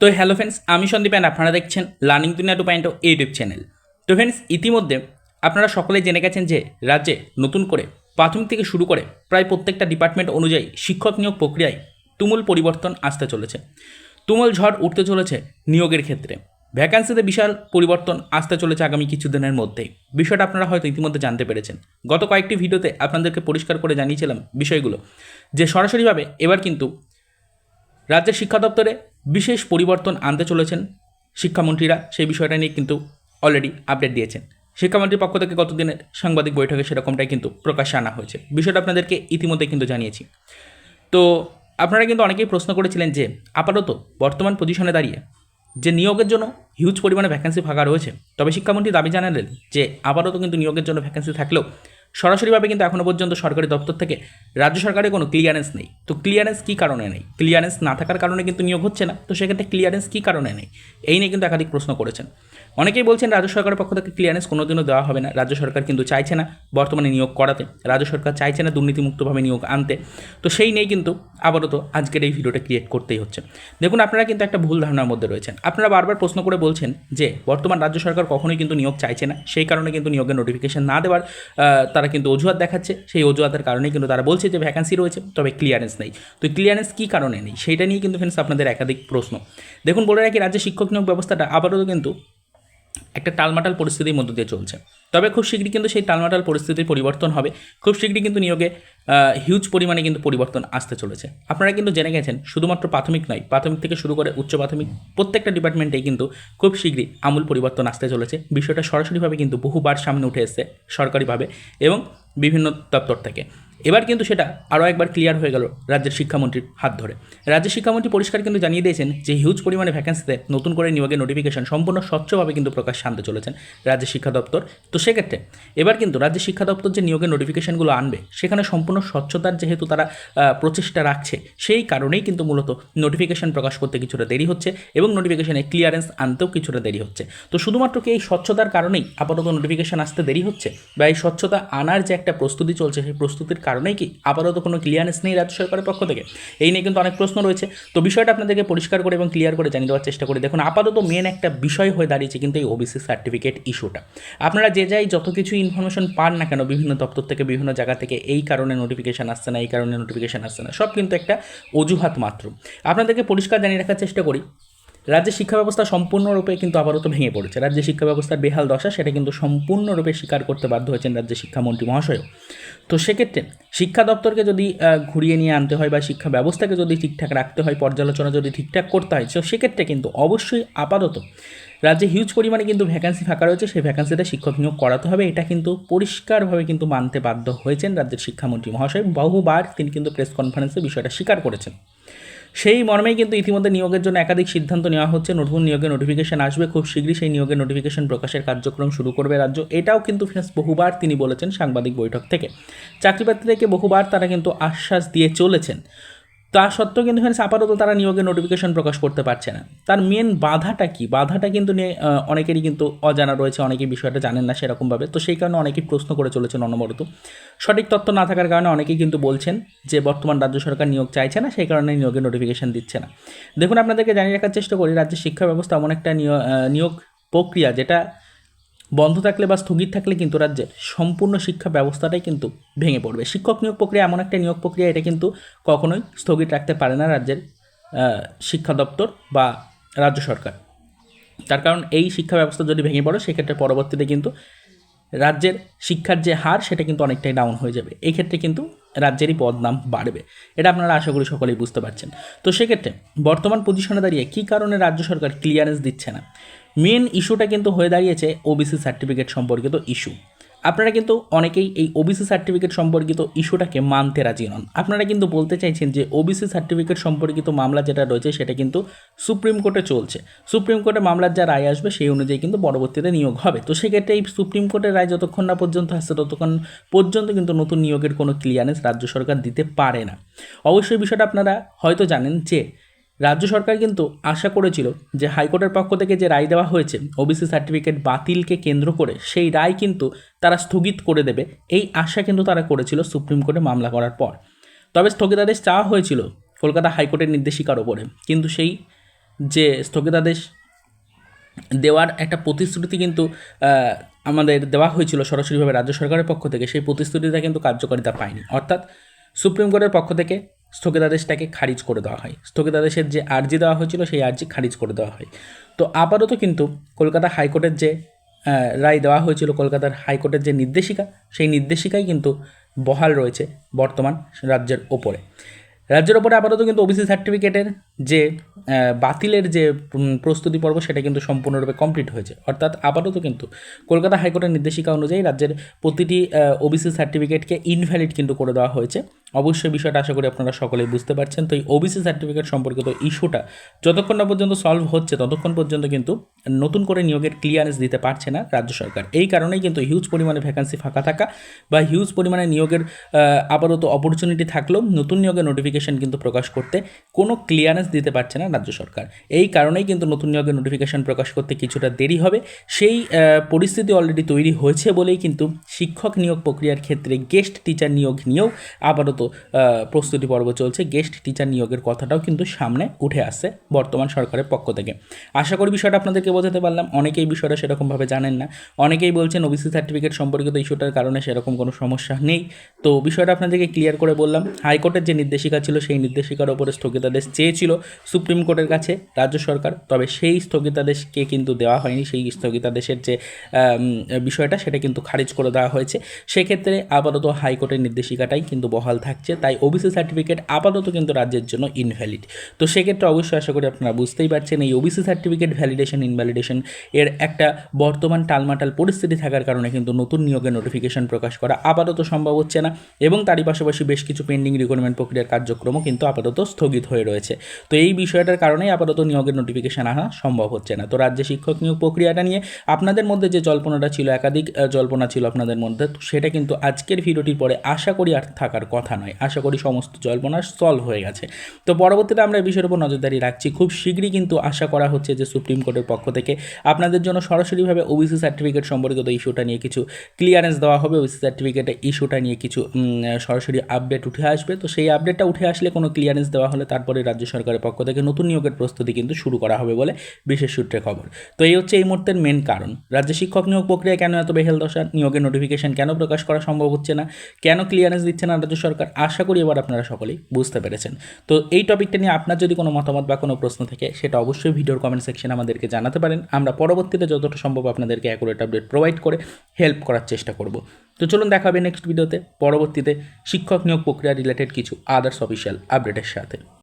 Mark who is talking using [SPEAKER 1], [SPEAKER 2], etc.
[SPEAKER 1] তো hello friends আমি Sandeep and আপনারা দেখছেন learning Duniya two point YouTube channel তো ফ্রেন্ডস ইতিমধ্যে আপনারা সকলে জেনে গেছেন যে রাজ্যে নতুন করে প্রাথমিক থেকে শুরু করে প্রায় প্রত্যেকটা ডিপার্টমেন্ট অনুযায়ী শিক্ষক নিয়োগ প্রক্রিয়ায় তুমুল পরিবর্তন আসতে চলেছে। তুমুল ঝড় উঠতে চলেছে নিয়োগের ক্ষেত্রে। ভ্যাকান্সিতে বিশাল পরিবর্তন আসতে চলেছে আগামী কিছুদিনের মধ্যেই বিষয়টা আপনারা হয়তো ইতিমধ্যে জানতে পেরেছেন। গত কয়েকটি ভিডিওতে আপনাদেরকে পরিষ্কার করে জানিয়েছিলাম বিষয়গুলো, যে সরাসরিভাবে এবার কিন্তু রাজ্যের শিক্ষা দপ্তরে বিশেষ পরিবর্তন আনতে চলেছেন শিক্ষামন্ত্রীরা। সেই বিষয়টা নিয়ে কিন্তু অলরেডি আপডেট দিয়েছেন। শিক্ষামন্ত্রীর পক্ষ থেকে গত দিনের সাংবাদিক বৈঠকে সেরকমটাই কিন্তু প্রকাশ্যে আনা হয়েছে। বিষয়টা আপনাদেরকে ইতিমধ্যে কিন্তু জানিয়েছি। তো আপনারা কিন্তু অনেকেই প্রশ্ন করেছিলেন যে, আপাতত বর্তমান পজিশনে দাঁড়িয়ে যে নিয়োগের জন্য হিউজ পরিমাণে ভ্যাকেন্সি ফাঁকা রয়েছে, তবে শিক্ষামন্ত্রী দাবি জানালেন যে, আপাতত কিন্তু নিয়োগের জন্য ভ্যাকেন্সি থাকলেও সরাসরিভাবে কিন্তু এখনও পর্যন্ত সরকারি দপ্তর থেকে রাজ্য সরকারের কোনো ক্লিয়ারেন্স নেই। তো ক্লিয়ারেন্স কী কারণে নেই? ক্লিয়ারেন্স না থাকার কারণে কিন্তু নিয়োগ হচ্ছে না। তো সেক্ষেত্রে ক্লিয়ারেন্স কী কারণে নেই? এই নিয়ে কিন্তু একাধিক প্রশ্ন করেছেন। অনেকেই বলছেন রাজ্য সরকারের পক্ষ থেকে ক্লিয়ারেন্স কোনোদিনও দেওয়া হবে না। রাজ্য সরকার কিন্তু চাইছে না বর্তমানে নিয়োগ করাতে। রাজ্য সরকার চাইছে না দুর্নীতিমুক্তভাবে নিয়োগ আনতে। তো সেই নিয়েই কিন্তু আপাতত আজকের এই ভিডিওটা ক্রিয়েট করতেই হচ্ছে। দেখুন, আপনারা কিন্তু একটা ভুল ধারণার মধ্যে রয়েছেন। আপনারা বারবার প্রশ্ন করে বলছেন যে বর্তমান রাজ্য সরকার কখনোই কিন্তু নিয়োগ চাইছে না। সেই কারণে কিন্তু নিয়োগের নোটিফিকেশন না দেওয়ার তারা কিন্তু অজুহাত দেখাচ্ছে। সেই অজুহাতের কারণেই কিন্তু তারা বলছে যে ভ্যাকান্সি রয়েছে, তবে ক্লিয়ারেন্স নেই। তো ক্লিয়ারেন্স কী কারণে নেই? সেইটা নিয়ে কিন্তু ফ্রেন্ডস আপনাদের একাধিক প্রশ্ন। দেখুন, বলে রাখি, রাজ্যের শিক্ষক নিয়োগ ব্যবস্থাটা আপাতত কিন্তু একটা টালমাটাল পরিস্থিতির মধ্য দিয়ে চলছে। তবে খুব শীঘ্রই কিন্তু সেই টালমাটাল পরিস্থিতির পরিবর্তন হবে। খুব শীঘ্রই কিন্তু নিয়োগে হিউজ পরিমাণে কিন্তু পরিবর্তন আসতে চলেছে। আপনারা কিন্তু জেনে গেছেন, শুধুমাত্র প্রাথমিক নয়, প্রাথমিক থেকে শুরু করে উচ্চ প্রাথমিক প্রত্যেকটা ডিপার্টমেন্টেই কিন্তু খুব শীঘ্রই আমূল পরিবর্তন আসতে চলেছে। বিষয়টা সরাসরিভাবে কিন্তু বহুবার সামনে উঠে এসেছে সরকারিভাবে এবং বিভিন্ন দপ্তর থেকে। এবার কিন্তু সেটা আরও একবার ক্লিয়ার হয়ে গেল রাজ্যের শিক্ষামন্ত্রীর হাত ধরে। রাজ্যের শিক্ষামন্ত্রী পরিষ্কার কিন্তু জানিয়ে দিয়েছেন যে হিউজ পরিমাণে ভ্যাকেন্সিতে নতুন করে নিয়োগের নোটিফিকেশন সম্পূর্ণ স্বচ্ছভাবে কিন্তু প্রকাশ আনতে চলেছেন রাজ্যের শিক্ষা দপ্তর। তো সেক্ষেত্রে এবার কিন্তু রাজ্যের শিক্ষা দপ্তর যে নিয়োগের নোটিফিকেশনগুলো আনবে, সেখানে সম্পূর্ণ স্বচ্ছতার যেহেতু তারা প্রচেষ্টা রাখছে, সেই কারণেই কিন্তু মূলত নোটিফিকেশন প্রকাশ করতে কিছুটা দেরি হচ্ছে এবং নোটিফিকেশনে ক্লিয়ারেন্স আনতেও কিছুটা দেরি হচ্ছে। তো শুধুমাত্র কি এই স্বচ্ছতার কারণেই আপাতত নোটিফিকেশন আসতে দেরি হচ্ছে? বা এই স্বচ্ছতা আনার যে একটা প্রস্তুতি চলছে, সেই প্রস্তুতির কারণেই কি আপাতত কোনো ক্লিয়ারেন্স নেই রাজ্য সরকারের পক্ষ থেকে? এই নিয়ে কিন্তু অনেক প্রশ্ন রয়েছে। তো বিষয়টা আপনাদেরকে পরিষ্কার করে এবং ক্লিয়ার করে জানিয়ে দেওয়ার চেষ্টা করি। দেখুন, আপাতত মেন একটা বিষয় হয়ে দাঁড়িয়েছে কিন্তু এই ওবিসি সার্টিফিকেট ইস্যুটা আপনারা যে যাই যত কিছু ইনফরমেশন পান না কেন, বিভিন্ন দপ্তর থেকে, বিভিন্ন জায়গা থেকে, এই কারণে নোটিফিকেশান আসছে না, এই কারণে নোটিফিকেশান আসছে না, সব কিন্তু একটা অজুহাত মাত্র। আপনাদেরকে পরিষ্কার জানিয়ে রাখার চেষ্টা করি। রাজ্যের শিক্ষা ব্যবস্থা সম্পূর্ণরূপে কিন্তু আপাতত ভেঙে পড়েছে। রাজ্যের শিক্ষা ব্যবস্থার বেহাল দশা, সেটা কিন্তু সম্পূর্ণরূপে স্বীকার করতে বাধ্য হয়েছেন রাজ্যের শিক্ষামন্ত্রী মহাশয় তো সেক্ষেত্রে শিক্ষা দপ্তরকে যদি ঘুরিয়ে নিয়ে আনতে হয় বা শিক্ষা ব্যবস্থাকে যদি ঠিকঠাক রাখতে হয়, পর্যালোচনা যদি ঠিকঠাক করতে হয়, তো সেক্ষেত্রে কিন্তু অবশ্যই আপাতত রাজ্যে হিউজ পরিমাণে কিন্তু ভ্যাকান্সি ফাঁকা রয়েছে। সেই ভ্যাকান্সিতে শিক্ষক নিয়োগ করাতে হবে। এটা কিন্তু পরিষ্কারভাবে কিন্তু মানতে বাধ্য হয়েছেন রাজ্যের শিক্ষামন্ত্রী মহাশয়। বহুবার তিনি কিন্তু প্রেস কনফারেন্সে বিষয়টা স্বীকার করেছেন। সেই মর্মেই কিন্তু ইতিমধ্যে নিয়োগের জন্য একাধিক সিদ্ধান্ত নেওয়া হচ্ছে। নতুন নিয়োগের নোটিফিকেশন আসবে। খুব শীঘ্রই সেই নিয়োগের নোটিফিকেশন প্রকাশের কার্যক্রম শুরু করবে রাজ্য। এটাও কিন্তু ফিনান্স বহুবার তিনি বলেছেন সাংবাদিক বৈঠক থেকে। চাকরিপ্রার্থীদেরকে বহুবার তারা কিন্তু আশ্বাস দিয়ে চলেছেন। তা সত্ত্বেও কিন্তু ফ্রেন্ডস আপাতত তারা নিয়োগের নোটিফিকেশন প্রকাশ করতে পারছে না। তার মেন বাধাটা কি? বাধাটা কিন্তু নিয়ে অনেকেরই কিন্তু অজানা রয়েছে, অনেকেই বিষয়টা জানেন না সেরকমভাবে। তো সেই কারণে অনেকেই প্রশ্ন করে চলেছেন অনবরত সঠিক তথ্য না থাকার কারণে অনেকেই কিন্তু বলছেন যে বর্তমান রাজ্য সরকার নিয়োগ চাইছে না, সেই কারণে নিয়োগের নোটিফিকেশন দিচ্ছে না। দেখুন, আপনাদেরকে জানিয়ে রাখার চেষ্টা করি, রাজ্যের শিক্ষা ব্যবস্থা এমন একটা নিয়- নিয়োগ প্রক্রিয়া যেটা বন্ধ থাকলে বা স্থগিত থাকলে কিন্তু রাজ্যের সম্পূর্ণ শিক্ষা ব্যবস্থাটাই কিন্তু ভেঙে পড়বে। শিক্ষক নিয়োগ প্রক্রিয়া এমন একটা নিয়োগ প্রক্রিয়া, এটা কিন্তু কখনোই স্থগিত রাখতে পারে না রাজ্যের শিক্ষা দপ্তর বা রাজ্য সরকার। তার কারণ এই শিক্ষা ব্যবস্থা যদি ভেঙে পড়ে, সেক্ষেত্রে পরবর্তীতে কিন্তু রাজ্যের শিক্ষার যে হার, সেটা কিন্তু অনেকটাই ডাউন হয়ে যাবে। এই ক্ষেত্রে কিন্তু রাজ্যেরই বদনাম বাড়বে। এটা আপনারা আশা করি সকলেই বুঝতে পারছেন। তো সেক্ষেত্রে বর্তমান পজিশনে দাঁড়িয়ে কী কারণে রাজ্য সরকার ক্লিয়ারেন্স দিচ্ছে না? মেন ইস্যুটা কিন্তু হয়ে দাঁড়িয়েছে ওবিসি সার্টিফিকেট সম্পর্কিত ইস্যু। আপনারা কিন্তু অনেকেই এই ওবিসি সার্টিফিকেট সম্পর্কিত ইস্যুটাকে মানতে রাজি নন। আপনারা কিন্তু বলতে চাইছেন যে ওবিসি সার্টিফিকেট সম্পর্কিত মামলা যেটা রয়েছে সেটা কিন্তু সুপ্রিম কোর্টে চলছে। সুপ্রিম কোর্টে মামলার যা রায় আসবে সেই অনুযায়ী কিন্তু পরবর্তীতে নিয়োগ হবে। তো সেক্ষেত্রে এই সুপ্রিম কোর্টের রায় যতক্ষণ না পর্যন্ত আসছে, ততক্ষণ পর্যন্ত কিন্তু নতুন নিয়োগের কোনো ক্লিয়ারেন্স রাজ্য সরকার দিতে পারে না। অবশ্যই বিষয়টা আপনারা হয়তো জানেন যে রাজ্য সরকার কিন্তু আশা করেছিল যে হাইকোর্টের পক্ষ থেকে যে রায় দেওয়া হয়েছে ওবিসি সার্টিফিকেট বাতিলকে কেন্দ্র করে সেই রায় কিন্তু তারা স্থগিত করে দেবে। এই আশা কিন্তু তারা করেছিল সুপ্রিম কোর্টে মামলা করার পর। তবে স্থগিতাদেশ চাওয়া হয়েছিল কলকাতা হাইকোর্টের নির্দেশিকার ওপরে। কিন্তু সেই যে স্থগিতাদেশ দেওয়ার একটা প্রতিশ্রুতি কিন্তু আমাদের দেওয়া হয়েছিল সরাসরিভাবে রাজ্য সরকারের পক্ষ থেকে, সেই প্রতিশ্রুতিটা কিন্তু কার্যকারিতা পায়নি। অর্থাৎ সুপ্রিম কোর্টের পক্ষ থেকে স্থগিতাদেশটাকে খারিজ করে দেওয়া হয়। স্থগিতাদেশের যে আর্জি দেওয়া হয়েছিল, সেই আর্জি খারিজ করে দেওয়া হয়। তো আপাতত কিন্তু কলকাতা হাইকোর্টের যে রায় দেওয়া হয়েছিল, কলকাতার হাইকোর্টের যে নির্দেশিকা, সেই নির্দেশিকাই কিন্তু বহাল রয়েছে বর্তমান রাজ্যের ওপরে। রাজ্যের ওপরে আপাতত কিন্তু ওবিসি সার্টিফিকেটের যে বাতিলের যে প্রস্তুতি পর্ব, সেটা কিন্তু সম্পূর্ণরূপে কমপ্লিট হয়েছে। অর্থাৎ আপাতত কিন্তু কলকাতা হাইকোর্টের নির্দেশিকা অনুযায়ী রাজ্যের প্রতিটি ওবিসি সার্টিফিকেটকে ইনভ্যালিড কিন্তু করে দেওয়া হয়েছে। অবশ্যই বিষয়টা আশা করি আপনারা সকলেই বুঝতে পারছেন। তো এই ওবিসি সার্টিফিকেট সম্পর্কিত ইস্যুটা যতক্ষণ না পর্যন্ত সলভ হচ্ছে, ততক্ষণ পর্যন্ত কিন্তু নতুন করে নিয়োগের ক্লিয়ারেন্স দিতে পারছে না রাজ্য সরকার। এই কারণেই কিন্তু হিউজ পরিমাণে ভ্যাকান্সি ফাঁকা থাকা বা হিউজ পরিমাণে নিয়োগের আপাতত অপরচুনিটি থাকলেও নতুন নিয়োগের নোটিফিকেশন কিন্তু প্রকাশ করতে কোনো ক্লিয়ারেন্স দিতে পারছে না রাজ্য সরকার। এই কারণেই কিন্তু নতুন নিয়োগের নোটিফিকেশন প্রকাশ করতে কিছুটা দেরি হবে। সেই পরিস্থিতি অলরেডি তৈরি হয়েছে বলেই কিন্তু শিক্ষক নিয়োগ প্রক্রিয়ার ক্ষেত্রে গেস্ট টিচার নিয়োগ নিয়েও আপাতত আহ, প্রস্তুতি পর্ব চলছে। গেস্ট টিচার নিয়োগের কথাটাও কিন্তু সামনে উঠে আসছে বর্তমান সরকারের পক্ষ থেকে। আশা করি বিষয়টা আপনাদেরকে বোঝাতে পারলাম। অনেকেই বিষয়টা সেরকমভাবে জানেন না। অনেকেই বলছেন ওবিসি সার্টিফিকেট সম্পর্কিত ইস্যুটার কারণে সেরকম কোনো সমস্যা নেই। তো বিষয়টা আপনাদেরকে ক্লিয়ার করে বললাম। হাইকোর্টের যে নির্দেশিকা ছিল সেই নির্দেশিকার ওপরে স্থগিতাদেশ চেয়েছিল সুপ্রিম কোর্টের কাছে রাজ্য সরকার। তবে সেই স্থগিতাদেশকে কিন্তু দেওয়া হয়নি। সেই স্থগিতাদেশের যে বিষয়টা সেটা কিন্তু খারিজ করে দেওয়া হয়েছে। সেক্ষেত্রে আপাতত হাইকোর্টের নির্দেশিকাটাই কিন্তু বহাল থাকছে, তাই ওবিসি সার্টিফিকেট আপাতত কিন্তু রাজ্যের জন্য ইনভ্যালিড তো সেক্ষেত্রে অবশ্যই আশা করি আপনারা বুঝতেই পারছেন, এই ওবিসি সার্টিফিকেট ভ্যালিডেশন ইনভ্যালিডেশন এর একটা বর্তমান টালমাটাল পরিস্থিতি থাকার কারণে কিন্তু নতুন নিয়োগের নোটিফিকেশন প্রকাশ করা আপাতত সম্ভব হচ্ছে না এবং তারই পাশাপাশি বেশ কিছু পেন্ডিং রিক্রুটমেন্ট প্রক্রিয়ার কার্যক্রমও কিন্তু আপাতত স্থগিত হয়ে রয়েছে। তো এই বিষয়টার কারণেই আপাতত নিয়োগের নোটিফিকেশন আনা সম্ভব হচ্ছে না। তো রাজ্যে শিক্ষক নিয়োগ প্রক্রিয়াটা নিয়ে আপনাদের মধ্যে যে জল্পনাটা ছিল, একাধিক জল্পনা ছিল আপনাদের মধ্যে, সেটা কিন্তু আজকের ভিডিওটির পরে আশা করি আর থাকার কথা নয়। আশা করি সমস্ত জল্পনা সলভ হয়ে গেছে। তো পরবর্তীতে আমরা বিষয়ের উপর নজরদারি রাখছি। খুব শীঘ্রই কিন্তু আশা করা হচ্ছে যে সুপ্রিম কোর্টের পক্ষ থেকে আপনাদের জন্য সরাসরিভাবে ওবিসি সার্টিফিকেট সম্পর্কিত ইস্যুটা নিয়ে কিছু ক্লিয়ারেন্স দেওয়া হবে। ওবিসি সার্টিফিকেটের ইস্যুটা নিয়ে কিছু সরাসরি আপডেট উঠে আসবে। তো সেই আপডেটটা উঠে আসলে কোনো ক্লিয়ারেন্স দেওয়া হলে তারপরে রাজ্য সরকারের পক্ষ থেকে নতুন নিয়োগের প্রস্তুতি কিন্তু শুরু করা হবে বলে বিশেষ সূত্রে খবর। তো এই হচ্ছে এই মুহূর্তের মেন কারণ। রাজ্যে শিক্ষক নিয়োগ প্রক্রিয়া কেন এত বেহেল দশা? নিয়োগের নোটিফিকেশন কেন প্রকাশ করা সম্ভব হচ্ছে না? কেন ক্লিয়ারেন্স দিচ্ছে না রাজ্য সরকার? আশা করি এবার আপনারা সকলেই বুঝতে পেরেছেন। তো এই টপিকটা নিয়ে আপনার যদি কোনো মতামত বা কোনো প্রশ্ন থাকে, সেটা অবশ্যই ভিডিওর কমেন্ট সেকশনে আমাদেরকে জানাতে পারেন। আমরা পরবর্তীতে যতটা সম্ভব আপনাদেরকে অ্যাকুরেট আপডেট প্রোভাইড করে হেল্প করার চেষ্টা করব। তো চলুন দেখা হবে নেক্সট ভিডিওতে পরবর্তীতে শিক্ষক নিয়োগ প্রক্রিয়া রিলেটেড কিছু আদার্স অফিসিয়াল আপডেটের সাথে।